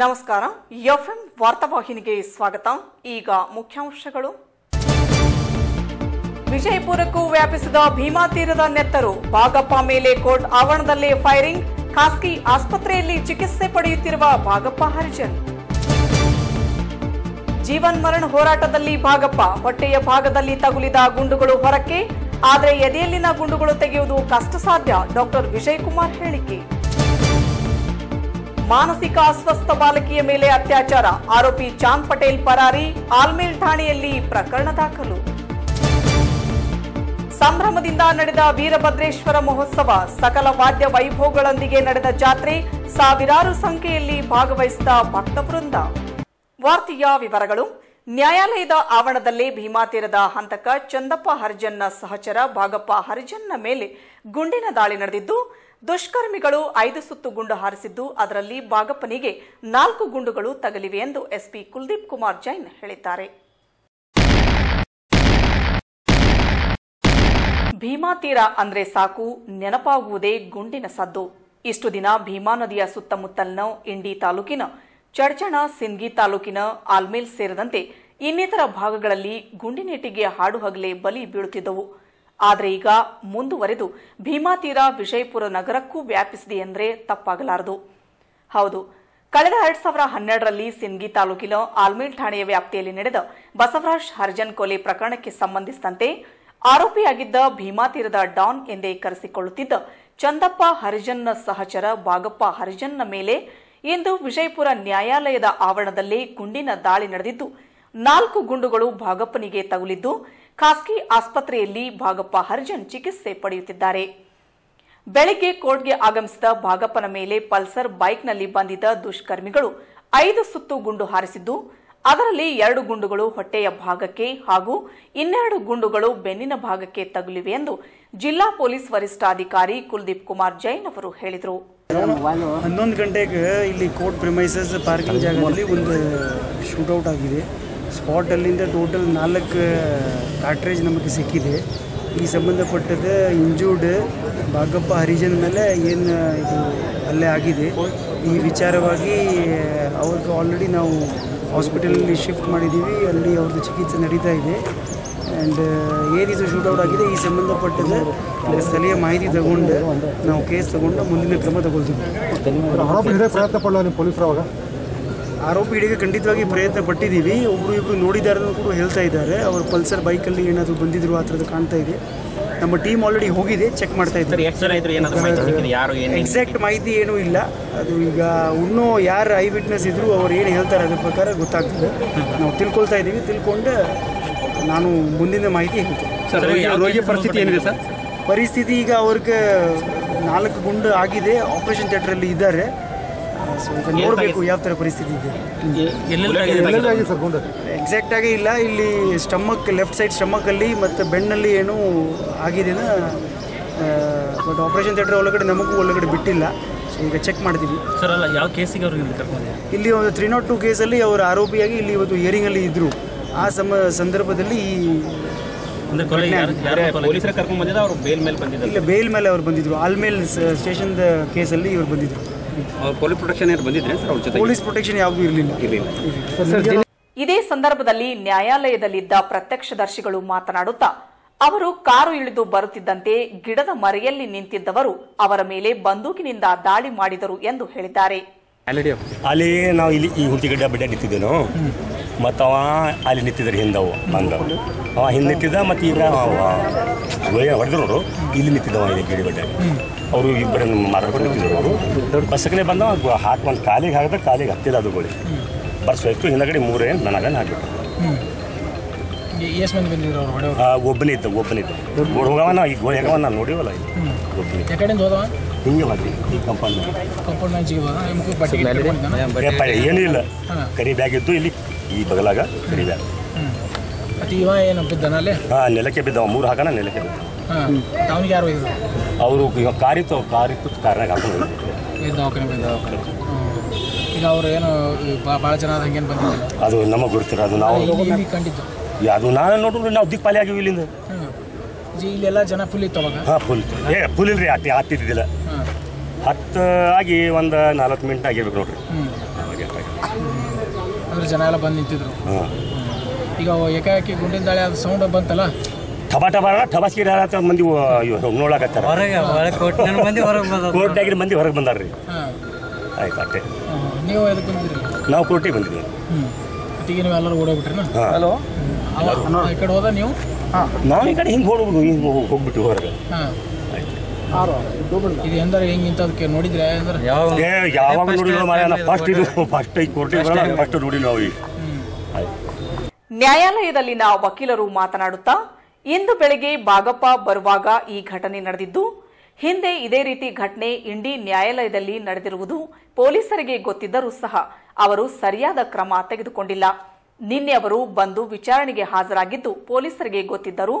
ನಮಸ್ಕಾರ. ಎಫ್ಎಂ ವಾರ್ತಾವಾಹಿನಿಗೆ ಸ್ವಾಗತ. ಈಗ ಮುಖ್ಯಾಂಶಗಳು. ವಿಜಯಪುರಕ್ಕೂ ವ್ಯಾಪಿಸಿದ ಭೀಮಾ ತೀರದ ನೆತ್ತರು. ಭಾಗಪ್ಪ ಮೇಲೆ ಕೋರ್ಟ್ ಆವರಣದಲ್ಲೇ ಫೈರಿಂಗ್. ಖಾಸಗಿ ಆಸ್ಪತ್ರೆಯಲ್ಲಿ ಚಿಕಿತ್ಸೆ ಪಡೆಯುತ್ತಿರುವ ಭಾಗಪ್ಪ ಹರಿಜನ್. ಜೀವನ್ ಮರಣ ಹೋರಾಟದಲ್ಲಿ ಭಾಗಪ್ಪ. ಹೊಟ್ಟೆಯ ಭಾಗದಲ್ಲಿ ತಗುಲಿದ ಗುಂಡುಗಳು ಹೊರಕ್ಕೆ. ಆದರೆ ಎದೆಯಲ್ಲಿನ ಗುಂಡುಗಳು ತೆಗೆಯುವುದು ಕಷ್ಟ ಸಾಧ್ಯ ಡಾಕ್ಟರ್ ವಿಜಯಕುಮಾರ್ ಹೇಳಿಕೆ. ಮಾನಸಿಕ ಅಸ್ವಸ್ಥ ಬಾಲಕಿಯ ಮೇಲೆ ಅತ್ಯಾಚಾರ. ಆರೋಪಿ ಚಾಂದ್ ಪಟೇಲ್ ಪರಾರಿ, ಆಲ್ಮೇಲ್ ಠಾಣೆಯಲ್ಲಿ ಪ್ರಕರಣ ದಾಖಲು. ಸಂಭ್ರಮದಿಂದ ನಡೆದ ವೀರಭದ್ರೇಶ್ವರ ಮಹೋತ್ಸವ ಸಕಲ ವಾದ್ಯ ವೈಭವಗಳೊಂದಿಗೆ ನಡೆದ ಜಾತ್ರೆ ಸಾವಿರಾರು ಸಂಖ್ಯೆಯಲ್ಲಿ ಭಾಗವಹಿಸಿದ ಭಕ್ತವೃಂದ ವಾರ್ತೆಯ ವಿವರಗಳು, ನ್ಯಾಯಾಲಯದ ಆವರಣದಲ್ಲೇ ಭೀಮಾತೀರದ ಹಂತಕ ಚಂದಪ್ಪ ಹರಿಜನ್ನ ಸಹಚರ ಭಾಗಪ್ಪ ಹರಿಜನ್ನ ಮೇಲೆ ಗುಂಡಿನ ದಾಳಿ ನಡೆದಿದ್ದು ದುಷ್ಕರ್ಮಿಗಳು ಐದು ಸುತ್ತು ಗುಂಡು ಹಾರಿಸಿದ್ದು, ಅದರಲ್ಲಿ ಬಾಗಪ್ಪನಿಗೆ ನಾಲ್ಕು ಗುಂಡುಗಳು ತಗಲಿವೆ ಎಂದು ಎಸ್ಪಿ ಕುಲ್ದೀಪ್ ಕುಮಾರ್ ಜೈನ್ ಹೇಳಿದ್ದಾರೆ. ಭೀಮಾ ತೀರ ಅಂದ್ರೆ ಸಾಕು, ನೆನಪಾಗುವುದೇ ಗುಂಡಿನ ಸದ್ದು. ಇಷ್ಟು ದಿನ ಭೀಮಾ ನದಿಯ ಸುತ್ತಮುತ್ತಲಿನ ಇಂಡಿ ತಾಲೂಕಿನ ಚಡ್ಚಣ ಸಿಂದಗಿ ತಾಲೂಕಿನ ಆಲ್ಮೇಲ್ ಸೇರಿದಂತೆ ಇನ್ನಿತರ ಭಾಗಗಳಲ್ಲಿ ಗುಂಡಿನೇಟಿಗೆ ಹಾಡು ಹಗಲೇ ಬಲಿ ಬೀಳುತ್ತಿದ್ದವು. ಆದರೆ ಈಗ ಮುಂದುವರೆದು ಭೀಮಾ ತೀರ ವಿಜಯಪುರ ನಗರಕ್ಕೂ ವ್ಯಾಪಿಸಿದೆ ಎಂದರೆ ತಪ್ಪಾಗಲಾರದು. ಹೌದು, ಕಳೆದ ಎರಡ್ ಸಾವಿರ ಹನ್ನೆರಡರಲ್ಲಿ ಸಿಂದಗಿ ತಾಲೂಕಿನ ಆಲ್ಮೇಲ್ ಠಾಣೆಯ ವ್ಯಾಪ್ತಿಯಲ್ಲಿ ನಡೆದ ಬಸವರಾಜ್ ಹರ್ಜನ್ ಕೊಲೆ ಪ್ರಕರಣಕ್ಕೆ ಸಂಬಂಧಿಸಿದಂತೆ ಆರೋಪಿಯಾಗಿದ್ದ ಭೀಮಾ ತೀರದ ಡಾನ್ ಎಂದೇ ಕರೆಸಿಕೊಳ್ಳುತ್ತಿದ್ದ ಚಂದಪ್ಪ ಹರಿಜನ್ನ ಸಹಚರ ಬಾಗಪ್ಪ ಹರಿಜನ್ನ ಮೇಲೆ ಇಂದು ವಿಜಯಪುರ ನ್ಯಾಯಾಲಯದ ಆವರಣದಲ್ಲಿ ಗುಂಡಿನ ದಾಳಿ ನಡೆದಿದ್ದು, ನಾಲ್ಕು ಗುಂಡುಗಳು ಭಾಗಪ್ಪನಿಗೆ ತಗುಲಿದ್ದು ಖಾಸಗಿ ಆಸ್ಪತ್ರೆಯಲ್ಲಿ ಭಾಗಪ್ಪ ಹರ್ಜನ್ ಚಿಕಿತ್ಸೆ ಪಡೆಯುತ್ತಿದ್ದಾರೆ. ಬೆಳಗ್ಗೆ ಕೋರ್ಟ್ಗೆ ಆಗಮಿಸಿದ ಭಾಗಪ್ಪನ ಮೇಲೆ ಪಲ್ಸರ್ ಬೈಕ್ನಲ್ಲಿ ಬಂದಿದ್ದ ದುಷ್ಕರ್ಮಿಗಳು ಐದು ಸುತ್ತು ಗುಂಡು ಹಾರಿಸಿದ್ದು, ಅದರಲ್ಲಿ ಎರಡು ಗುಂಡುಗಳು ಹೊಟ್ಟೆಯ ಭಾಗಕ್ಕೆ ಹಾಗೂ ಇನ್ನೆರಡು ಗುಂಡುಗಳು ಬೆನ್ನಿನ ಭಾಗಕ್ಕೆ ತಗುಲಿವೆ ಎಂದು ಜಿಲ್ಲಾ ಪೊಲೀಸ್ ವರಿಷ್ಠಾಧಿಕಾರಿ ಕುಲ್ದೀಪ್ ಕುಮಾರ್ ಜೈನ್ ಅವರು ಹೇಳಿದರು. ಹನ್ನೊಂದು ಗಂಟೆಗೆ ಇಲ್ಲಿ ಕೋರ್ಟ್ ಪ್ರಿಮೈಸಸ್ ಪಾರ್ಕಿಂಗ್ ಜಾಗದಲ್ಲಿ ಒಂದು ಶೂಟೌಟ್ ಆಗಿದೆ. ಸ್ಪಾಟಲ್ಲಿಂದ ಟೋಟಲ್ ನಾಲ್ಕು ಕಾರ್ಟ್ರೇಜ್ ನಮಗೆ ಸಿಕ್ಕಿದೆ. ಈ ಸಂಬಂಧಪಟ್ಟದ ಇಂಜೂರ್ಡ್ ಭಾಗಪ್ಪ ಹರಿಜನ್ ಮೇಲೆ ಏನು ಇದು ಅಲ್ಲೇ ಆಗಿದೆ. ಈ ವಿಚಾರವಾಗಿ ಅವ್ರಿಗೆ ಆಲ್ರೆಡಿ ನಾವು ಹಾಸ್ಪಿಟಲಲ್ಲಿ ಶಿಫ್ಟ್ ಮಾಡಿದ್ದೀವಿ. ಅಲ್ಲಿ ಅವ್ರದ್ದು ಚಿಕಿತ್ಸೆ ನಡೀತಾ ಇದೆ. ಆ್ಯಂಡ್ ಏನಿದು ಶೂಟೌಟ್ ಆಗಿದೆ, ಈ ಸಂಬಂಧಪಟ್ಟದ ಸ್ಥಳೀಯ ಮಾಹಿತಿ ತಗೊಂಡು, ನಾವು ಕೇಸ್ ತಗೊಂಡು ಮುಂದಿನ ಕ್ರಮ ತಗೊಳ್ತೀವಿ. ಪ್ರಯತ್ನ ನಿಮ್ಮ ಪೊಲೀಸರು ಅವಾಗ. ಆರೋಪಿ ಹಿಡಿಗೆ ಖಂಡಿತವಾಗಿ ಪ್ರಯತ್ನ ಪಟ್ಟಿದ್ದೀವಿ ಒಬ್ಬರು ಇಬ್ಬರು ನೋಡಿದ್ದಾರೆ ಅಂತ ಕೂಡ ಹೇಳ್ತಾ ಇದ್ದಾರೆ. ಅವರು ಪಲ್ಸರ್ ಬೈಕಲ್ಲಿ ಏನಾದರೂ ಬಂದಿದ್ರು ಆ ಥರದ್ದು ಕಾಣ್ತಾ ಇದೆ. ನಮ್ಮ ಟೀಮ್ ಆಲ್ರೆಡಿ ಹೋಗಿದೆ ಚೆಕ್ ಮಾಡ್ತಾ ಇದ್ದಾರೆ. ಎಕ್ಸಾಕ್ಟ್ ಮಾಹಿತಿ ಏನೂ ಇಲ್ಲ. ಅದು ಈಗ ಇನ್ನೂ ಯಾರು ಐ ವಿಟ್ನೆಸ್ ಇದ್ದರೂ ಅವ್ರು ಏನು ಹೇಳ್ತಾರೆ ಅದ್ರ ಪ್ರಕಾರ ಗೊತ್ತಾಗ್ತದೆ. ನಾವು ತಿಳ್ಕೊಳ್ತಾ ಇದ್ದೀವಿ. ತಿಳ್ಕೊಂಡು ನಾನು ಮುಂದಿನ ಮಾಹಿತಿ ಹೇಳ್ತೀನಿ. ರೋಗಿ ಪರಿಸ್ಥಿತಿ ಏನಿದೆ ಸರ್? ಪರಿಸ್ಥಿತಿ ಈಗ ಅವ್ರಿಗೆ ನಾಲ್ಕು ಗುಂಡು ಆಗಿದೆ. ಆಪರೇಷನ್ ಥಿಯೇಟ್ರಲ್ಲಿ ಇದ್ದಾರೆ. ಸೊ ಈಗ ನೋಡಬೇಕು ಯಾವ ಥರ ಪರಿಸ್ಥಿತಿ ಇದೆ? ಸರ್ ಎಕ್ಸಾಕ್ಟ್ ಆಗಿ ಇಲ್ಲ ಇಲ್ಲಿ ಸ್ಟಮಕ್ ಲೆಫ್ಟ್ ಸೈಡ್ ಸ್ಟಮಕಲ್ಲಿ ಮತ್ತು ಬೆನ್ನಲ್ಲಿ ಏನು ಆಗಿದೆನ? ಬಟ್ ಆಪರೇಷನ್ ಥಿಯೇಟರ್ ಒಳಗಡೆ ನಮಗೂ ಒಳಗಡೆ ಬಿಟ್ಟಿಲ್ಲ. ಸೊ ಈಗ ಚೆಕ್ ಮಾಡ್ತೀವಿ. ಸರ್ ಅಲ್ಲ ಯಾವ ಕೇಸಿಗೆ ಅವ್ರಿಗೆ ಇಲ್ಲಿ ಒಂದು ತ್ರೀ ನಾಟ್ ಟು ಕೇಸಲ್ಲಿ ಅವರು ಆರೋಪಿಯಾಗಿ ಇಲ್ಲಿ ಇವತ್ತು ಹಿಯರಿಂಗಲ್ಲಿ ಇದ್ದರು ಆ ಸಮ ಸಂದರ್ಭದಲ್ಲಿ ಈ ಇಲ್ಲ ಬೇಲ್ ಮೇಲೆ ಅವ್ರು ಬಂದಿದ್ರು. ಆಲ್ಮೇಲ್ ಸ್ಟೇಷನ್ದ ಕೇಸಲ್ಲಿ ಇವರು ಬಂದಿದ್ರು. ಪೊಲೀಸ್ ಪ್ರೊಟೆಕ್ಷನ್ ಬಂದಿದ್ರೆ ಸರ್ ಅವ್ರ ಜೊತೆ ಪೊಲೀಸ್ ಪ್ರೊಟೆಕ್ಷನ್ ಯಾವುದೂ ಇರಲಿಲ್ಲ ಇರಲಿಲ್ಲ ಇದೇ ಸಂದರ್ಭದಲ್ಲಿ ನ್ಯಾಯಾಲಯದಲ್ಲಿದ್ದ ಪ್ರತ್ಯಕ್ಷದರ್ಶಿಗಳು ಮಾತನಾಡುತ್ತಾ ಅವರು ಕಾರು ಇಳಿದು ಬರುತ್ತಿದ್ದಂತೆ ಗಿಡದ ಮರೆಯಲ್ಲಿ ನಿಂತಿದ್ದವರು ಅವರ ಮೇಲೆ ಬಂದೂಕಿನಿಂದ ದಾಳಿ ಮಾಡಿದರು ಎಂದು ಹೇಳಿದ್ದಾರೆ ಅಲ್ಲಿ ನಾವು ಇಲ್ಲಿ ಈ ಹುಂಟಿಗಡ್ಡ ಬಿಡ್ಡ ನಿಂತಿದ್ದೇನು ಮತ್ತು ಅವ ಅಲ್ಲಿ ನಿಂತಿದ್ದಾರೆ ಹಿಂದವು ಬಂದ ಅವ ಹಿಂದೆ ನಿಂತಿದ್ದ ಮತ್ತು ಈಗ ಹೊಡೆದ್ರು ಇಲ್ಲಿ ನಿಂತಿದ್ದವ ಇಲ್ಲಿ ಗಿಡ ಬಡ್ಡೆ ಅವರು ಇಬ್ಬರನ್ನು ಮಾರಾಡ್ಕೊಂಡು ನಿಂತಿದ್ರು ಅವರು. ಬಸ್ಸಕ್ಕೆ ಬಂದವ ಹಾಕಿ ಒಂದು ಕಾಲಿಗೆ ಹಾಕಿದ್ರೆ ಕಾಲಿಗೆ ಹತ್ತಿಲ್ಲ ಅದು ಗೋಳಿ. ಬರ್ಸ್ ಹೋಯ್ತು ಹಿಂದಗಡೆ ಮೂರೇ ನನಗೆ ಹಾಕಿಬಿಟ್ಟು ಒಬ್ಬನಿದ್ದ ಒಬ್ಬನಿದ್ದ ಬಂದಿದ್ರು ಅವ್ರು ಹೊಡೆಯವ್ರು ಒಬ್ಬನೇ ಇದ್ದ ಒಬ್ಬನೇ ಇದ್ದ. ಹೋಗವ ನಾ ಈಗ ಗೋಳಿ ಹಾಕವ ನಾನು ನೋಡಿವಲ್ಲ ಇಲ್ಲಿ. ಒಬ್ಬನೇ. ಯಾಕಡೆಯಿಂದ ಹೋದವ? ಹಿಂಗೆ ಬರ್ತೀವಿ ಈ ಕಂಪೌಂಡ್ ಇಟ್ಕೊಂಡಿದ್ದಾನ ಏನೂ ಇಲ್ಲ. ಕರಿ ಬ್ಯಾಗ್ ಇದ್ದು ಇಲ್ಲಿ ಈ ಬಗಲಾಗ ಕರಿ ಬ್ಯಾಗ್. ಇವ ಏನು ಹಾಂ ನೆಲಕ್ಕೆ ಬಿದ್ದವ ಮೂರು ಹಾಕೋಣ ನೆಲಕ್ಕೆ ಬಿದ್ದ ಹಾಂ ಅವನಿಗೆ ಯಾರು ಒಯ್ದ್ರು ಅವರು ಈಗ ಕಾರಿತ್ತು ಕಾರಿತ್ತು ಕಾರ್ನಾಗ ಹಾಕೊಂಡು. ಇದು ದವಾಖಾನೆ ಬಂದ ಈಗ ಅವರು ಏನು ಭಾಳ ಜನ ಹಂಗೇನು ಬಂದಿಲ್ಲ? ಅದು ನಮಗೆ ಗೊತ್ತಿರ ಅದು ನಾವು ಕಂಡಿದ್ದು. ಅದು ನಾನು ನೋಡಿದ್ರೆ ನಾವು ದಿಕ್ಪಾಲಿ ಆಗಿವಿ ಇಲ್ಲಿಂದ. ಜಿ ಇಲ್ಲೆಲ್ಲ ಜನ ಫುಲ್ ಇತ್ತು ಅವಾಗ? ಹಾಂ ಫುಲ್ ಏ ಫುಲ್ ಇಲ್ರಿ ಹತ್ತಿ ಹತ್ತಿದ್ದಿಲ್ಲ ಹತ್ತು ಆಗಿ ಒಂದು ನಾಲ್ಕು ಮಿನಿಟ್ ಆಗಿರ್ಬೇಕು ನೋಡ್ರಿ? ಅದ್ರ ಜನ ಎಲ್ಲ ಬಂದು ನಿಂತಿದ್ರು. ಈಗ ಏಕಾಏಕಿ ಗುಂಡಿನ ದಾಳಿ ಅದು ಸೌಂಡ್ ಬಂತಲ್ಲ? ಟಬ ಟಬ ಟಬಸ್ಕಿರ ಅಂತ ಮಂದಿ ನೋಡಕತ್ತಾರ ಕೋರ್ಟ್ನಾಗಿನ ಮಂದಿ ಹೊರಗೆ ಬಂದಾರ್ರಿ. ಹಾಂ. ಆಯ್ತು ಅಷ್ಟೇ ನೀವು ಕೋರ್ಟಿಗೆ ಬಂದಿದ್ವಿ ನೀವು ಎಲ್ಲರೂ ಓಡೋಗ್ಬಿಟ್ರಿನ? ಹಾಂ. ಹಲೋ? ಈ ಕಡೆ ಹೋದ ನೀವು? ನಾವು ಈ ಕಡೆ ಹಿಂಗೆ ಹೋಗ್ಬೋದು ಹಿಂಗೆ ಹೋಗ್ಬಿಟ್ಟು ಹೊರಗೆ. ಹಾಂ. ಇದು ಎಂದರೆ ಹೆಂಗೆ ಇಂಥದಕ್ಕೆ ನೋಡಿದ್ರೆ ಅಂದ್ರೆ ಯಾವ ಯಾವಾಗ ನೋಡಿಲ್ಲ ಫಸ್ಟ್ ಇದು ಫಸ್ಟ್ ಕೋರ್ಟಿಗೆ ಫಸ್ಟ್ ನೋಡಿ ನಾವು ಈಗ. ಆಯ್ತು. ನ್ಯಾಯಾಲಯದಲ್ಲಿನ ವಕೀಲರು ಮಾತನಾಡುತ್ತಾ ಇಂದು ಬೆಳಗ್ಗೆ ಬಾಗಪ್ಪ ಬರುವಾಗ ಈ ಘಟನೆ ನಡೆದಿದ್ದು, ಹಿಂದೆ ಇದೇ ರೀತಿ ಘಟನೆ ಇಂಡಿ ನ್ಯಾಯಾಲಯದಲ್ಲಿ ನಡೆದಿರುವುದು ಪೊಲೀಸರಿಗೆ ಗೊತ್ತಿದ್ದರೂ ಸಹ ಅವರು ಸರಿಯಾದ ಕ್ರಮ ತೆಗೆದುಕೊಂಡಿಲ್ಲ. ನಿನ್ನೆ ಅವರು ಬಂದು ವಿಚಾರಣೆಗೆ ಹಾಜರಾಗಿದ್ದು ಪೊಲೀಸರಿಗೆ ಗೊತ್ತಿದ್ದರೂ,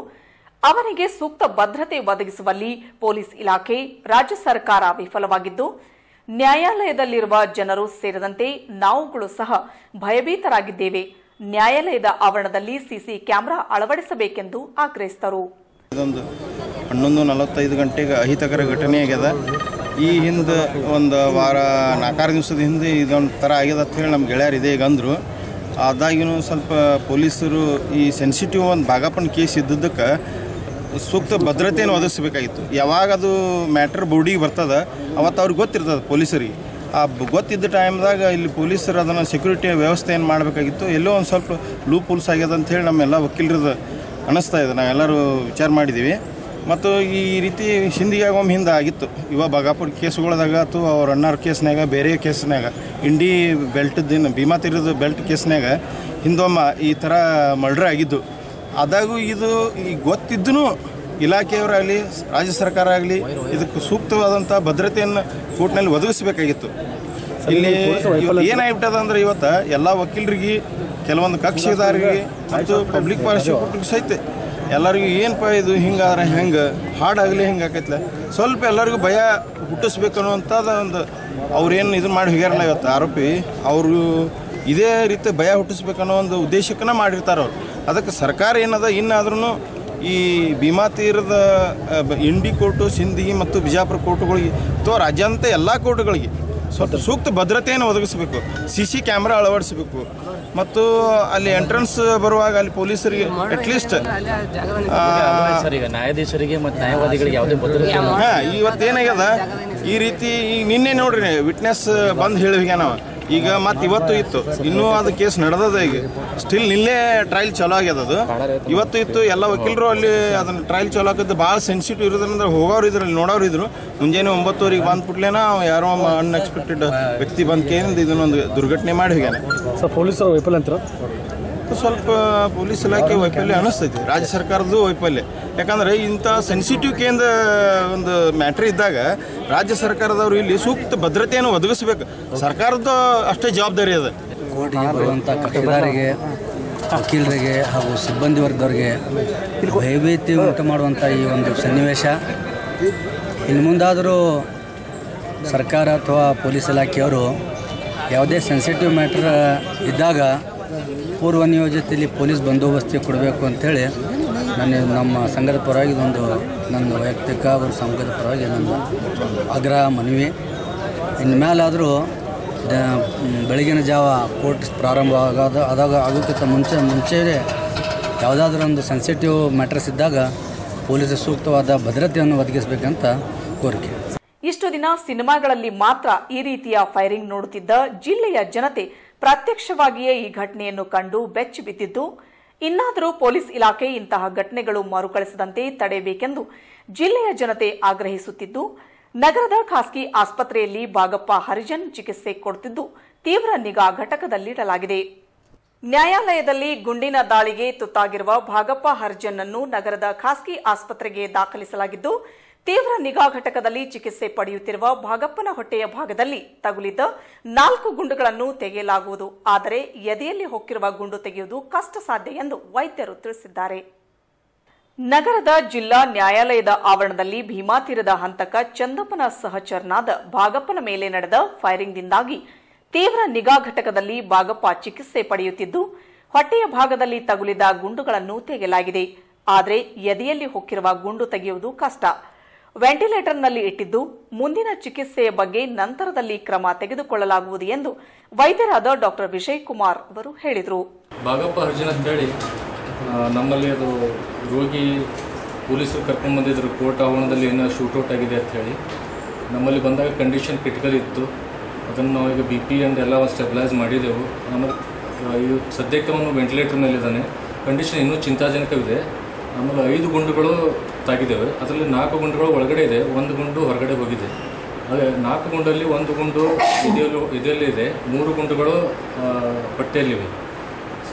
ಅವನಿಗೆ ಸೂಕ್ತ ಭದ್ರತೆ ಒದಗಿಸುವಲ್ಲಿ ಪೊಲೀಸ್ ಇಲಾಖೆ, ರಾಜ್ಯ ಸರ್ಕಾರ ವಿಫಲವಾಗಿದ್ದು, ನ್ಯಾಯಾಲಯದಲ್ಲಿರುವ ಜನರು ಸೇರಿದಂತೆ ನಾವುಗಳು ಸಹ ಭಯಭೀತರಾಗಿದ್ದೇವೆ. ನ್ಯಾಯಾಲಯದ ಆವರಣದಲ್ಲಿ ಸಿಸಿ ಕ್ಯಾಮೆರಾ ಅಳವಡಿಸಬೇಕೆಂದು ಆಗ್ರಹಿಸಿದರು. ಇದೊಂದು ಹನ್ನೊಂದು ನಲವತ್ತೈದು ಗಂಟೆಗೆ ಅಹಿತಕರ ಘಟನೆ ಆಗ್ಯದ. ಈ ಹಿಂದೆ ಒಂದು ವಾರ, ನಾಲ್ಕಾರು ದಿವಸದ ಹಿಂದೆ ಇದೊಂದು ಥರ ಆಗ್ಯದ ಅಂತ ಹೇಳಿ ನಮ್ಮ ಗೆಳೆಯರು ಇದೆ ಈಗ ಅಂದರು ಆದಾಗಿನೂ ಸ್ವಲ್ಪ ಪೊಲೀಸರು ಈ ಸೆನ್ಸಿಟಿವ್ ಒಂದು ಬಾಗಪ್ಪನ ಕೇಸ್ ಇದ್ದಿದ್ದಕ್ಕೆ ಸೂಕ್ತ ಭದ್ರತೆಯನ್ನು ಒದಗಿಸ್ಬೇಕಾಗಿತ್ತು. ಯಾವಾಗ ಅದು ಮ್ಯಾಟ್ರ್ ಬೋರ್ಡಿಗೆ ಬರ್ತದೆ, ಅವತ್ತು ಅವ್ರಿಗೆ ಗೊತ್ತಿರ್ತದೆ ಪೊಲೀಸರಿಗೆ. ಆ ಗೊತ್ತಿದ್ದ ಟೈಮ್ದಾಗ ಇಲ್ಲಿ ಪೊಲೀಸರು ಅದನ್ನು ಸೆಕ್ಯೂರಿಟಿ ವ್ಯವಸ್ಥೆ ಏನು ಮಾಡಬೇಕಾಗಿತ್ತು? ಎಲ್ಲೋ ಒಂದು ಸ್ವಲ್ಪ ಲೂ ಪುಲ್ಸ್ ಆಗ್ಯದ ಅಂತ ಹೇಳಿ ನಮ್ಮೆಲ್ಲ ವಕೀಲರದ್ದು ಅನ್ನಿಸ್ತಾ ಇದೆ. ನಾವೆಲ್ಲರೂ ವಿಚಾರ ಮಾಡಿದ್ದೀವಿ ಮತ್ತು ಈ ರೀತಿ ಹಿಂದಿಗೆ ಒಮ್ಮೆ ಹಿಂದೆ ಆಗಿತ್ತು. ಇವ ಬಗಾಪುರ ಕೇಸ್ಗಳದಾಗ ಅಥವಾ ಅವ್ರ ಅಣ್ಣಾರ ಕೇಸ್ನಾಗ ಬೇರೆ ಕೇಸ್ನಾಗ ಇಂಡಿ ಬೆಲ್ಟ್ದಿನ ಭೀಮಾ ತೀರದ ಬೆಲ್ಟ್ ಕೇಸ್ನಾಗ ಹಿಂದೊಮ್ಮ ಈ ಥರ ಮರ್ಡ್ರ್ ಆಗಿದ್ದು. ಆದಾಗೂ ಇದು ಈ ಗೊತ್ತಿದ್ದೂ ಇಲಾಖೆಯವರಾಗಲಿ, ರಾಜ್ಯ ಸರ್ಕಾರ ಆಗಲಿ, ಇದಕ್ಕೆ ಸೂಕ್ತವಾದಂಥ ಭದ್ರತೆಯನ್ನು ಕೋರ್ಟ್ನಲ್ಲಿ ಒದಗಿಸಬೇಕಾಗಿತ್ತು. ಇಲ್ಲಿ ಏನಾಗಿಬಿಟ್ಟದ ಅಂದ್ರೆ ಇವತ್ತು ಎಲ್ಲ ವಕೀಲರಿಗೆ, ಕೆಲವೊಂದು ಕಕ್ಷಿದಾರರಿಗೆ ಮತ್ತು ಪಬ್ಲಿಕ್ ಪ್ರಾಸಿಕ್ಯೂಟರ್ಗೆ ಸಹಿತ ಎಲ್ಲರಿಗೂ ಏನಪ್ಪ ಇದು ಹಿಂಗಾದ್ರೆ ಹೆಂಗೆ, ಹಾಡಾಗಲಿ ಹೆಂಗೆ ಆಕೈತ್ಲ. ಸ್ವಲ್ಪ ಎಲ್ಲರಿಗೂ ಭಯ ಹುಟ್ಟಿಸ್ಬೇಕು ಅನ್ನುವಂಥದ್ದು ಒಂದು ಅವ್ರೇನು ಇದು ಮಾಡಿ ಹೋಗ್ಯಾರಲ್ಲ ಇವತ್ತು ಆರೋಪಿ, ಅವರು ಇದೇ ರೀತಿ ಭಯ ಹುಟ್ಟಿಸ್ಬೇಕನ್ನೋ ಒಂದು ಉದ್ದೇಶಕ್ಕನ್ನ ಮಾಡಿರ್ತಾರೆ ಅವ್ರು. ಅದಕ್ಕೆ ಸರ್ಕಾರ ಏನದ ಇನ್ನಾದ್ರೂ ಈ ಭೀಮಾ ತೀರದ ಇಂಡಿ ಕೋರ್ಟು ಸಿಂದಗಿ ಮತ್ತು ಬಿಜಾಪುರ ಕೋರ್ಟುಗಳಿಗೆ ಅಥವಾ ರಾಜ್ಯಾದ್ಯಂತ ಎಲ್ಲ ಕೋರ್ಟುಗಳಿಗೆ. ಸ್ವಲ್ಪ ಸೂಕ್ತ ಭದ್ರತೆಯನ್ನು ಒದಗಿಸಬೇಕು ಸಿ ಸಿ ಕ್ಯಾಮ್ರಾ ಅಳವಡಿಸಬೇಕು. ಮತ್ತು ಅಲ್ಲಿ ಎಂಟ್ರೆನ್ಸ್ ಬರುವಾಗ ಅಲ್ಲಿ ಪೊಲೀಸರಿಗೆ ಅಟ್ಲೀಸ್ಟ್ ಸರ್ ಈಗ ನ್ಯಾಯಾಧೀಶರಿಗೆ ಮತ್ತು ನ್ಯಾಯವಾದಿಗಳಿಗೆ ಯಾವುದೇ. ಹಾಂ ಇವತ್ತೇನಾಗ್ಯದ? ಈ ರೀತಿ ಈಗ ನಿನ್ನೆ ನೋಡ್ರಿ ವಿಟ್ನೆಸ್ ಬಂದು ಹೇಳಿದ್ವಿ ನಾವು. ಈಗ ಮತ್ತೆ ಇವತ್ತು ಇತ್ತು. ಇನ್ನೂ ಅದು ಕೇಸ್ ನಡೆದದ ಈಗ. ಸ್ಟಿಲ್ ನಿನ್ನೆ ಟ್ರಯಲ್ ಚಲೋ ಆಗ್ಯದ ಅದು. ಇವತ್ತು ಇತ್ತು, ಎಲ್ಲ ವಕೀಲರು ಅಲ್ಲಿ ಅದನ್ನ ಟ್ರಯಲ್ ಚಲೋ ಆಗಿದ್ದು ಭಾಳ ಸೆನ್ಸಿಟಿವ್ ಇರೋದ್ರಿಂದ ಹೋಗೋರು ಇದ್ರು, ಅಲ್ಲಿ ನೋಡೋರು ಇದ್ರು. ಮುಂಜಾನೆ ಒಂಬತ್ತುವರೆಗೆ ಬಂದ್ಬಿಟ್ಲೇನ ಯಾರೋ ಅನ್ಎಕ್ಸ್ಪೆಕ್ಟೆಡ್ ವ್ಯಕ್ತಿ ಬಂದು ಕೇಂದ್ರ ಇದನ್ನೊಂದು ದುರ್ಘಟನೆ ಮಾಡಿ ಹೋಗ್ಯಾನ. ಸರ್, ಪೊಲೀಸರು ವೈಫಲ್ಯ ಅಂತಾರೆ ಸ್ವಲ್ಪ ಪೊಲೀಸ್ ಇಲಾಖೆ ವೈಫಲ್ಯ ಅನಿಸ್ತೈತಿ. ರಾಜ್ಯ ಸರ್ಕಾರದ್ದು ವೈಫಲ್ಯ. ಯಾಕಂದ್ರೆ ಇಂಥ ಸೆನ್ಸಿಟಿವ್ ಕೇಂದ್ರ ಒಂದು ಮ್ಯಾಟ್ರ್ ಇದ್ದಾಗ ರಾಜ್ಯ ಸರ್ಕಾರದವರು ಇಲ್ಲಿ ಸೂಕ್ತ ಭದ್ರತೆಯನ್ನು ಒದಗಿಸ್ಬೇಕು. ಸರ್ಕಾರದ್ದು ಅಷ್ಟೇ ಜವಾಬ್ದಾರಿ ಅದ. ಕೋರ್ಟಿಗೆ ವಕೀಲರಿಗೆ ಹಾಗೂ ಸಿಬ್ಬಂದಿ ವರ್ಗದವ್ರಿಗೆ ಭಯಭೀತಿ ಉಂಟು ಮಾಡುವಂಥ ಈ ಒಂದು ಸನ್ನಿವೇಶ. ಇನ್ನು ಮುಂದಾದರೂ ಸರ್ಕಾರ ಅಥವಾ ಪೊಲೀಸ್ ಇಲಾಖೆಯವರು ಯಾವುದೇ ಸೆನ್ಸಿಟಿವ್ ಮ್ಯಾಟ್ರ್ ಇದ್ದಾಗ ಪೂರ್ವ ನಿಯೋಜಿತದಲ್ಲಿ ಪೊಲೀಸ್ ಬಂದೋಬಸ್ತಿ ಕೊಡಬೇಕು ಅಂಥೇಳಿ ನನ್ನ ನಮ್ಮ ಸಂಘದ ಪರವಾಗಿ ಇದೊಂದು ನನ್ನ ವೈಯಕ್ತಿಕ ಹಾಗೂ ಸಂಘದ ಪರವಾಗಿ ನನ್ನ ಆಗ್ರಹ ಮನವಿ. ಇನ್ನು ಮೇಲಾದರೂ ಬೆಳಗಿನ ಜಾವ ಕೋರ್ಟ್ ಪ್ರಾರಂಭ ಆಗೋದು, ಆದಾಗ ಆಗೋಕ್ಕಿಂತ ಮುಂಚೆ, ಮುಂಚೆಯೇ ಯಾವುದಾದ್ರೂ ಒಂದು ಸೆನ್ಸಿಟಿವ್ ಮ್ಯಾಟ್ರಸ್ ಇದ್ದಾಗ ಪೊಲೀಸ್ ಸೂಕ್ತವಾದ ಭದ್ರತೆಯನ್ನು ಒದಗಿಸಬೇಕಂತ ಕೋರಿಕೆ. ಇಷ್ಟು ದಿನ ಸಿನಿಮಾಗಳಲ್ಲಿ ಮಾತ್ರ ಈ ರೀತಿಯ ಫೈರಿಂಗ್ ನೋಡುತ್ತಿದ್ದ ಜಿಲ್ಲೆಯ ಜನತೆ ಪ್ರತ್ಯಕ್ಷವಾಗಿಯೇ ಈ ಘಟನೆಯನ್ನು ಕಂಡು ಬೆಚ್ಚಿ ಬಿದ್ದಿದ್ದು, ಇನ್ನಾದರೂ ಪೊಲೀಸ್ ಇಲಾಖೆ ಇಂತಹ ಘಟನೆಗಳು ಮರುಕಳಿಸದಂತೆ ತಡೆಯಬೇಕೆಂದು ಜಿಲ್ಲೆಯ ಜನತೆ ಆಗ್ರಹಿಸುತ್ತಿದ್ದು, ನಗರದ ಖಾಸಗಿ ಆಸ್ಪತ್ರೆಯಲ್ಲಿ ಬಾಗಪ್ಪ ಹರಿಜನ್ ಚಿಕಿತ್ಸೆ ಕೊಡುತ್ತಿದ್ದು, ತೀವ್ರ ನಿಗಾ ಘಟಕದಲ್ಲಿಡಲಾಗಿದೆ. ನ್ಯಾಯಾಲಯದಲ್ಲಿ ಗುಂಡಿನ ದಾಳಿಗೆ ತುತ್ತಾಗಿರುವ ಭಾಗಪ್ಪ ಹರ್ಜನ್ ಅನ್ನು ನಗರದ ಖಾಸಗಿ ಆಸ್ಪತ್ರೆಗೆ ದಾಖಲಿಸಲಾಗಿದ್ದು ತೀವ್ರ ನಿಗಾ ಘಟಕದಲ್ಲಿ ಚಿಕಿತ್ಸೆ ಪಡೆಯುತ್ತಿರುವ ಭಾಗಪ್ಪನ ಹೊಟ್ಟೆಯ ಭಾಗದಲ್ಲಿ ತಗುಲಿದ್ದ ನಾಲ್ಕು ಗುಂಡುಗಳನ್ನು ತೆಗೆಯಲಾಗುವುದು. ಆದರೆ ಎದೆಯಲ್ಲಿ ಹೊಕ್ಕಿರುವ ಗುಂಡು ತೆಗೆಯುವುದು ಕಷ್ಟ ಸಾಧ್ಯ ಎಂದು ವೈದ್ಯರು ತಿಳಿಸಿದ್ದಾರೆ. ನಗರದ ಜಿಲ್ಲಾ ನ್ಯಾಯಾಲಯದ ಆವರಣದಲ್ಲಿ ಭೀಮಾ ತೀರದ ಹಂತಕ ಚಂದಪ್ಪನ ಸಹಚರನಾದ ಭಾಗಪ್ಪನ ಮೇಲೆ ನಡೆದ ಫೈರಿಂಗ್ನಿಂದಾಗಿ ತೀವ್ರ ನಿಗಾ ಘಟಕದಲ್ಲಿ ಭಾಗಪ್ಪ ಚಿಕಿತ್ಸೆ ಪಡೆಯುತ್ತಿದ್ದು, ಹೊಟ್ಟೆಯ ಭಾಗದಲ್ಲಿ ತಗುಲಿದ ಗುಂಡುಗಳನ್ನು ತೆಗೆಯಲಾಗಿದೆ. ಆದರೆ ಎದೆಯಲ್ಲಿ ಹೊಕ್ಕಿರುವ ಗುಂಡು ತೆಗೆಯುವುದು ಕಷ್ಟ. ವೆಂಟಿಲೇಟರ್ನಲ್ಲಿ ಇಟ್ಟಿದ್ದು ಮುಂದಿನ ಚಿಕಿತ್ಸೆಯ ಬಗ್ಗೆ ನಂತರದಲ್ಲಿ ಕ್ರಮ ತೆಗೆದುಕೊಳ್ಳಲಾಗುವುದು ಎಂದು ವೈದ್ಯರಾದ ಡಾಕ್ಟರ್ ವಿಜಯ್ ಕುಮಾರ್ ಅವರು ಹೇಳಿದರು. ಭಾಗಪ್ಪ ಅರ್ಜುನ್ ಅಂತೇಳಿ ನಮ್ಮಲ್ಲಿ ಅದು ರೋಗಿ ಪೊಲೀಸರು ಕರ್ಕೊಂಡು ಬಂದಿದ್ರು, ಕೋರ್ಟ್ ಆವರಣದಲ್ಲಿ ಏನೋ ಶೂಟೌಟ್ ಆಗಿದೆ ಅಂತ ಹೇಳಿ. ನಮ್ಮಲ್ಲಿ ಬಂದಾಗ ಕಂಡೀಷನ್ ಕ್ರಿಟಿಕಲ್ ಇತ್ತು. ಅದನ್ನು ನಾವು ಈಗ ಬಿ ಪಿ ಅಂತ ಎಲ್ಲ ಸ್ಟೆಬಿಲೈಸ್ ಮಾಡಿದೆವು. ಆಮೇಲೆ ಇದು ಸದ್ಯಕ್ಕೆ ಅವನು ವೆಂಟಿಲೇಟರ್ನಲ್ಲಿದ್ದಾನೆ ಕಂಡೀಷನ್ ಇನ್ನೂ ಚಿಂತಾಜನಕವಿದೆ. ಆಮೇಲೆ ಐದು ಗುಂಡುಗಳು ತಾಗಿದ್ದೇವೆ ಅದರಲ್ಲಿ ನಾಲ್ಕು ಗುಂಡುಗಳು ಒಳಗಡೆ ಇದೆ ಒಂದು ಗುಂಡು ಹೊರಗಡೆ ಹೋಗಿದೆ. ಅದೇ ನಾಲ್ಕು ಗುಂಡಲ್ಲಿ ಒಂದು ಗುಂಡು ಇದೆಯಲ್ಲೂ ಇದೆಯಲ್ಲಿದೆ ಮೂರು ಗುಂಡುಗಳು ಹೊಟ್ಟೆಯಲ್ಲಿವೆ.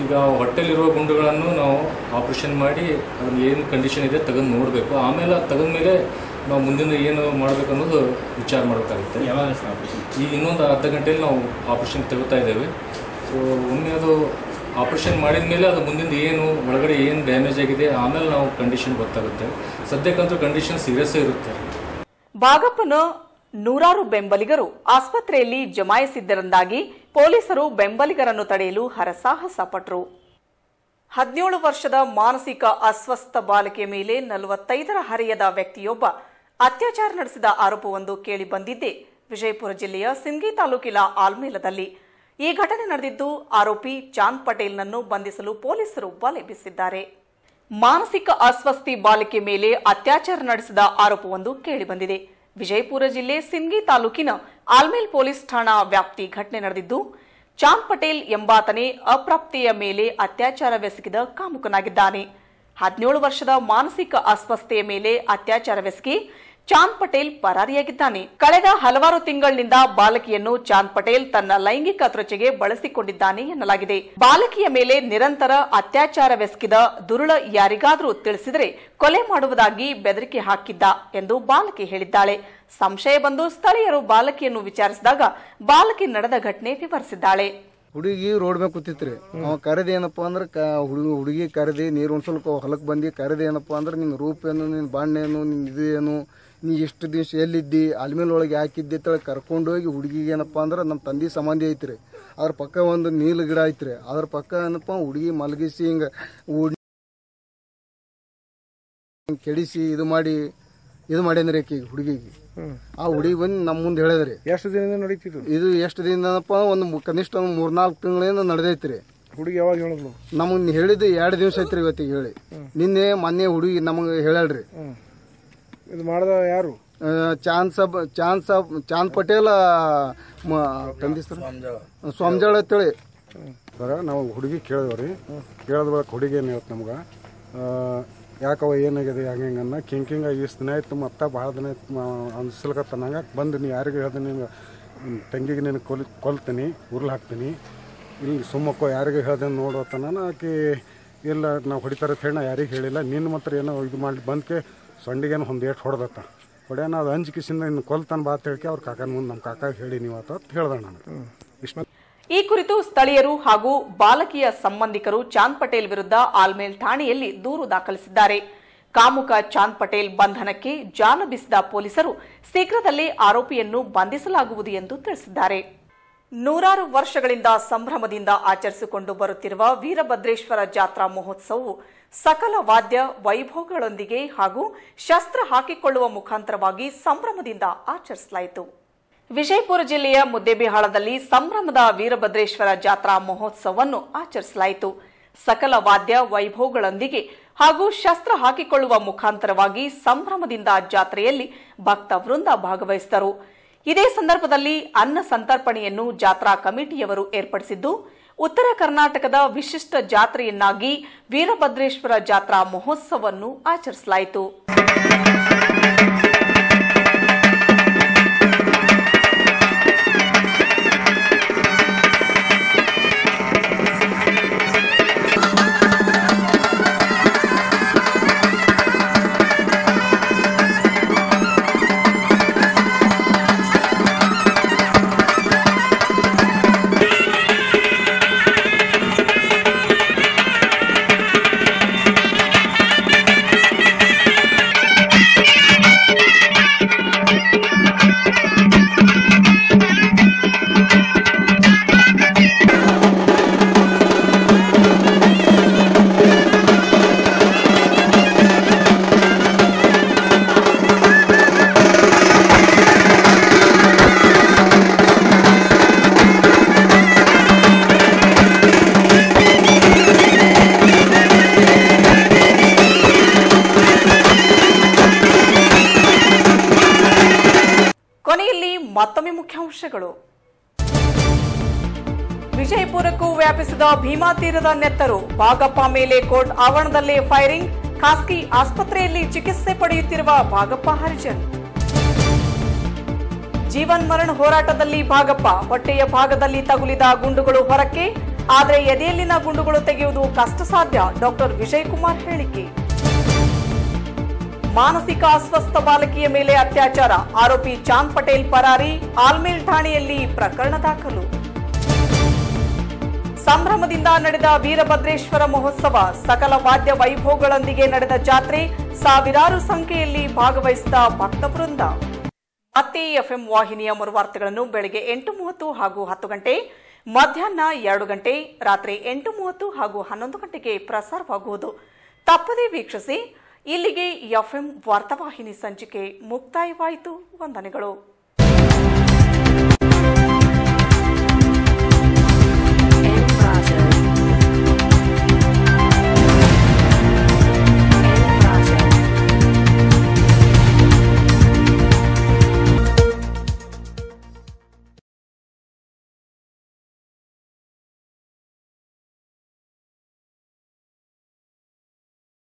ಈಗ ಹೊಟ್ಟೆಯಲ್ಲಿರುವ ಗುಂಡುಗಳನ್ನು ನಾವು ಆಪ್ರೇಷನ್ ಮಾಡಿ ಅದನ್ನು ಏನು ಕಂಡೀಷನ್ ಇದೆ ತೆಗೆದು ನೋಡಬೇಕು. ಆಮೇಲೆ ಅದು ತೆಗೆದ ಮೇಲೆ ನಾವು ಮುಂದಿನ ಏನು ಮಾಡಬೇಕು ಅನ್ನೋದು ವಿಚಾರ ಮಾಡಬೇಕಾಗುತ್ತೆ. ಯಾವಾಗ ಈಗ ಇನ್ನೊಂದು ಅರ್ಧ ಗಂಟೆಯಲ್ಲಿ ನಾವು ಆಪ್ರೇಷನ್ ತೆಗಿತಾ ಇದ್ದೇವೆ. ಸೊ ಒಮ್ಮೆ ಅದು ಆಪ್ರೇಷನ್ ಮಾಡಿದ ಮೇಲೆ ಅದು ಮುಂದಿನ ಏನು, ಒಳಗಡೆ ಏನು ಡ್ಯಾಮೇಜ್ ಆಗಿದೆ, ಆಮೇಲೆ ನಾವು ಕಂಡೀಷನ್ ಗೊತ್ತಾಗುತ್ತೆ. ಸದ್ಯಕ್ಕಂತೂ ಕಂಡೀಷನ್ ಸೀರಿಯಸ್ ಇರುತ್ತೆ. ಬಾಗಪ್ಪನ ನೂರಾರು ಬೆಂಬಲಿಗರು ಆಸ್ಪತ್ರೆಯಲ್ಲಿ ಜಮಾಯಿಸಿದ್ದರಿಂದಾಗಿ ಪೊಲೀಸರು ಬೆಂಬಲಿಗರನ್ನು ತಡೆಯಲು ಹರಸಾಹಸ ಪಟ್ಟರು ಹದಿನೇಳು ವರ್ಷದ ಮಾನಸಿಕ ಅಸ್ವಸ್ಥ ಬಾಲಕಿಯ ಮೇಲೆ ನಲವತ್ತೈದರ ಹರೆಯದ ವ್ಯಕ್ತಿಯೊಬ್ಬ ಅತ್ಯಾಚಾರ ನಡೆಸಿದ ಆರೋಪವೊಂದು ಕೇಳಿಬಂದಿದ್ದೇ ವಿಜಯಪುರ ಜಿಲ್ಲೆಯ ಸಿಂಗಿ ತಾಲೂಕಿನ ಆಲ್ಮೇಲದಲ್ಲಿ ಈ ಘಟನೆ ನಡೆದಿದ್ದು ಆರೋಪಿ ಚಾಂದ್ ಪಟೇಲ್ನನ್ನು ಬಂಧಿಸಲು ಪೊಲೀಸರು ಬಲೆ ಬೀಸಿದ್ದಾರೆ ಮಾನಸಿಕ ಅಸ್ವಸ್ಥಿ ಬಾಲಿಕೆ ಮೇಲೆ ಅತ್ಯಾಚಾರ ನಡೆಸಿದ ಆರೋಪವೊಂದು ಕೇಳಿಬಂದಿದೆ. ವಿಜಯಪುರ ಜಿಲ್ಲೆ ಸಿಂಗಿ ತಾಲೂಕಿನ ಆಲ್ಮೇಲ್ ಪೊಲೀಸ್ ಠಾಣಾ ವ್ಯಾಪ್ತಿ ಘಟನೆ ನಡೆದಿದ್ದು, ಚಾಂದ್ ಪಟೇಲ್ ಎಂಬಾತನೇ ಅಪ್ರಾಪ್ತಿಯ ಮೇಲೆ ಅತ್ಯಾಚಾರವೆಸಗಿದ ಕಾಮುಕನಾಗಿದ್ದಾನೆ. ಹದಿನೇಳು ವರ್ಷದ ಮಾನಸಿಕ ಅಸ್ವಸ್ಥೆಯ ಮೇಲೆ ಅತ್ಯಾಚಾರವೆಸಗಿ ಚಾಂದ್ ಪಟೇಲ್ ಪರಾರಿಯಾಗಿದ್ದಾನೆ. ಕಳೆದ ಹಲವಾರು ತಿಂಗಳಿನಿಂದ ಬಾಲಕಿಯನ್ನು ಚಾಂದ್ ಪಟೇಲ್ ತನ್ನ ಲೈಂಗಿಕ ತ್ವಚೆಗೆ ಬಳಸಿಕೊಂಡಿದ್ದಾನೆ ಎನ್ನಲಾಗಿದೆ. ಬಾಲಕಿಯ ಮೇಲೆ ನಿರಂತರ ಅತ್ಯಾಚಾರವೆಸಗಿದ ದುರುಳ ಯಾರಿಗಾದರೂ ತಿಳಿಸಿದರೆ ಕೊಲೆ ಮಾಡುವುದಾಗಿ ಬೆದರಿಕೆ ಹಾಕಿದ್ದ ಎಂದು ಬಾಲಕಿ ಹೇಳಿದ್ದಾಳೆ. ಸಂಶಯ ಬಂದು ಸ್ಥಳೀಯರು ಬಾಲಕಿಯನ್ನು ವಿಚಾರಿಸಿದಾಗ ಬಾಲಕಿ ನಡೆದ ಘಟನೆ ವಿವರಿಸಿದ್ದಾಳೆ. ಹುಡುಗಿ ರೋಡ್ ಮೇಲೆ ಕೂತಿತ್ರಿ. ಅವ ಕರೆದ ಏನಪ್ಪ ಅಂದ್ರೆ ಹುಡುಗಿ ಹುಡುಗಿ ಕರೆದಿ ನೀರು ಹೊಲಕ್ಕೆ ಬಂದು ಕರೆದ ಏನಪ್ಪ ಅಂದ್ರೆ ನಿನ್ನ ರೂಪ ಏನು ನಿನ್ನ ಬಾಣ್ಣೇನು ನಿನ್ನ ಇದು ಏನು ನೀ ಎಷ್ಟು ದಿವಸ ಎಲ್ಲಿದ್ದಿ? ಅಲ್ಮೇಲ್ ಒಳಗೆ ಹಾಕಿದ್ದೆ ತಳ ಕರ್ಕೊಂಡು ಹೋಗಿ ಹುಡುಗಿಗೆ ಏನಪ್ಪ ಅಂದ್ರೆ ನಮ್ಮ ತಂದೆ ಸಂಬಂಧಿ ಐತ್ರಿ. ಅದ್ರ ಪಕ್ಕ ಒಂದು ನೀಲ್ ಗಿಡ ಐತ್ರಿ. ಅದ್ರ ಪಕ್ಕ ಏನಪ್ಪ ಹುಡುಗಿ ಮಲಗಿಸಿ ಹಿಂಗೆ ಕೆಡಿಸಿ ಇದು ಮಾಡಿ ಇದು ಮಾಡ್ಯಂದ್ರಿ ಆಕಿಗೆ ಹುಡುಗಿಗೆ. ಆ ಹುಡುಗಿ ಬಂದು ನಮ್ಮ ಮುಂದೆ ಹೇಳಿದ್ರಿ ಎಷ್ಟು ದಿನದಿಂದ ನಡೀತಿತ್ತು ಇದು? ಎಷ್ಟು ದಿನದಪ್ಪ ಒಂದು ಕನಿಷ್ಠ ಒಂದು ಮೂರ್ನಾಲ್ಕು ತಿಂಗಳಿಂದ ನಡೆದೈತ್ರಿ. ಹುಡುಗಿ ಯಾವಾಗ ಹೇಳಿದ್ಲು? ನಮಗೆ ಹೇಳಿದ್ದು ಎರಡು ದಿವಸ ಐತ್ರಿ ಇವತ್ತಿಗೆ ಹೇಳಿ. ನಿನ್ನೆ ಮೊನ್ನೆ ಹುಡುಗಿ ನಮಗೆ ಹೇಳ್ಯಾಳ್ರಿ. ಇದು ಮಾಡಿದ ಯಾರು? ಚಾಂದ್ ಸಾಬ್ ಚಾಂದ್ ಸಾಬ್ ಚಾಂದ್ ಪಟೇಲ್ ತಂದಿ ಸ್ವಾಮಿಜಾಳ ಅಂತೇಳಿ. ಸರ ನಾವು ಹುಡುಗಿ ಕೇಳಿದವ್ರಿ. ಕೇಳಿದ ಬಳಿಕ ಹುಡುಗಿ ಏನು ಹೇಳ್ತು ನಮ್ಗೆ? ಯಾಕವ ಏನಾಗಿದೆ ಹಂಗೆ ಹಿಂಗನ್ನ ಕಿಂಗ್ ಕಿಂಗ ಇಷ್ಟು ದಿನ ಆಯ್ತು ಮತ್ತೆ ಭಾಳ ದಿನ ಆಯ್ತು ಅನ್ಸಲ್ಕತ್ತ ನಂಗೆ. ಬಂದು ನೀ ಯಾರಿಗೆ ಹೇಳ್ದೆ ನಿನ್ಗೆ ನಿನ್ ತಂಗಿಗೆ ನೀನು ಕೊಲ್ ಕೊಲ್ತೀನಿ ಉರ್ಲ್ ಹಾಕ್ತೀನಿ. ಇಲ್ಲಿ ಸುಮ್ಮಕ್ಕೋ ಯಾರಿಗೆ ಹೇಳ್ದೆ ನೋಡೋತನ ಆಕೆ ಇಲ್ಲ ನಾವು ಹೊಡಿತಾರೆ ಅಂತ ಹೇಳಿ ನಾ ಯಾರಿಗೆ ಹೇಳಿಲ್ಲ. ನಿನ್ನ ಮಾತ್ರ ಏನೋ ಇದು ಮಾಡಿ ಬಂದ್ಕೆ ಸೊಂಡಿಗೇನು ಒಂದು ಹೊಡೆದತ್ತ. ಹೊಡ್ಯಾನ ಅದು ಅಂಜಿಕಿಸಿಂದ ಇನ್ನು ಕೊಲ್ತಾನ ಬಾ ಹೇಳ್ಕೆ ಅವ್ರ ಕಾಕನ ಮುಂದೆ ನಮ್ಮ ಕಾಕ ಹೇಳಿ ನೀವು ಅಂತ ಹೇಳ್ದೆ ನಾನು ಈ ಕುರಿತು ಸ್ಥಳೀಯರು ಹಾಗೂ ಬಾಲಕಿಯ ಸಂಬಂಧಿಕರು ಚಾಂದ್ ಪಟೇಲ್ ವಿರುದ್ಧ ಆಲ್ಮೇಲ್ ಠಾಣೆಯಲ್ಲಿ ದೂರು ದಾಖಲಿಸಿದ್ದಾರೆ. ಕಾಮುಕ ಚಾಂದ್ ಪಟೇಲ್ ಬಂಧನಕ್ಕೆ ಜಾಲ ಬಿಸಿದ ಪೊಲೀಸರು ಶೀಘ್ರದಲ್ಲೇ ಆರೋಪಿಯನ್ನು ಬಂಧಿಸಲಾಗುವುದು ಎಂದು ತಿಳಿಸಿದ್ದಾರೆ. ನೂರಾರು ವರ್ಷಗಳಿಂದ ಸಂಭ್ರಮದಿಂದ ಆಚರಿಸಿಕೊಂಡು ಬರುತ್ತಿರುವ ವೀರಭದ್ರೇಶ್ವರ ಜಾತ್ರಾ ಮಹೋತ್ಸವವು ಸಕಲ ವಾದ್ಯ ವೈಭವಗಳೊಂದಿಗೆ ಹಾಗೂ ಶಸ್ತ್ರ ಹಾಕಿಕೊಳ್ಳುವ ಮುಖಾಂತರವಾಗಿ ಸಂಭ್ರಮದಿಂದ ಆಚರಿಸಲಾಯಿತು. ವಿಜಯಪುರ ಜಿಲ್ಲೆಯ ಮುದ್ದೇಬಿಹಾಳದಲ್ಲಿ ಸಂಭ್ರಮದ ವೀರಭದ್ರೇಶ್ವರ ಜಾತ್ರಾ ಮಹೋತ್ಸವವನ್ನು ಆಚರಿಸಲಾಯಿತು. ಸಕಲ ವಾದ್ಯ ವೈಭವಗಳೊಂದಿಗೆ ಹಾಗೂ ಶಸ್ತ್ರ ಹಾಕಿಕೊಳ್ಳುವ ಮುಖಾಂತರವಾಗಿ ಸಂಭ್ರಮದಿಂದ ಜಾತ್ರೆಯಲ್ಲಿ ಭಕ್ತ ವೃಂದ ಭಾಗವಹಿಸಿದರು. ಇದೇ ಸಂದರ್ಭದಲ್ಲಿ ಅನ್ನ ಸಂತರ್ಪಣೆಯನ್ನು ಜಾತ್ರಾ ಕಮಿಟಿಯವರು ಏರ್ಪಡಿಸಿದ್ದು ಉತ್ತರ ಕರ್ನಾಟಕದ ವಿಶಿಷ್ಟ ಜಾತ್ರೆಯನ್ನಾಗಿ ವೀರಭದ್ರೇಶ್ವರ ಜಾತ್ರಾ ಮಹೋತ್ಸವವನ್ನು ಆಚರಿಸಲಾಯಿತು. ಮುಖ್ಯಾಂಶಗಳು ವಿಜಯಪುರಕ್ಕೂ ವ್ಯಾಪಿಸಿದ ಭೀಮಾ ತೀರದ ನೆತ್ತರು. ಭಾಗಪ್ಪ ಮೇಲೆ ಕೋರ್ಟ್ ಆವರಣದಲ್ಲೇ ಫೈರಿಂಗ್. ಖಾಸಗಿ ಆಸ್ಪತ್ರೆಯಲ್ಲಿ ಚಿಕಿತ್ಸೆ ಪಡೆಯುತ್ತಿರುವ ಭಾಗಪ್ಪ ಹರಿಜನ್. ಜೀವನ್ ಮರಣ ಹೋರಾಟದಲ್ಲಿ ಭಾಗಪ್ಪ. ಹೊಟ್ಟೆಯ ಭಾಗದಲ್ಲಿ ತಗುಲಿದ ಗುಂಡುಗಳು ಹೊರಕ್ಕೆ. ಆದರೆ ಎದೆಯಲ್ಲಿನ ಗುಂಡುಗಳು ತೆಗೆಯುವುದು ಕಷ್ಟ ಸಾಧ್ಯ ಡಾಕ್ಟರ್ ವಿಜಯಕುಮಾರ್ ಹೇಳಿಕೆ. ಮಾನಸಿಕ ಅಸ್ವಸ್ಥ ಬಾಲಕಿಯ ಮೇಲೆ ಅತ್ಯಾಚಾರ. ಆರೋಪಿ ಚಾಂದ್ ಪಟೇಲ್ ಪರಾರಿ, ಆಲ್ಮೇಲ್ ಠಾಣೆಯಲ್ಲಿ ಪ್ರಕರಣ ದಾಖಲು. ಸಂಭ್ರಮದಿಂದ ನಡೆದ ವೀರಭದ್ರೇಶ್ವರ ಮಹೋತ್ಸವ ಸಕಲ ವಾದ್ಯ ವೈಭವಗಳೊಂದಿಗೆ ನಡೆದ ಜಾತ್ರೆ ಸಾವಿರಾರು ಸಂಖ್ಯೆಯಲ್ಲಿ ಭಾಗವಹಿಸಿದ ಭಕ್ತ ವೃಂದ. ಮತ್ತೆ ಎಫ್ಎಂ ವಾಹಿನಿಯ ಮರುವಾರ್ತೆಗಳನ್ನು ಬೆಳಗ್ಗೆ ಎಂಟು ಮೂವತ್ತು ಹಾಗೂ ಹತ್ತು ಗಂಟೆ, ಮಧ್ಯಾಹ್ನ ಎರಡು ಗಂಟೆ, ರಾತ್ರಿ ಎಂಟು ಮೂವತ್ತು ಹಾಗೂ ಹನ್ನೊಂದು ಗಂಟೆಗೆ ಪ್ರಸಾರವಾಗುವುದು. ತಪ್ಪದೇ ವೀಕ್ಷಿಸಿ ಇಲ್ಲಿಗೆ ಎಫ್ಎಂ ವಾರ್ತಾವಾಹಿನಿ ಸಂಚಿಕೆ ಮುಕ್ತಾಯವಾಯಿತು. ವಂದನೆಗಳು.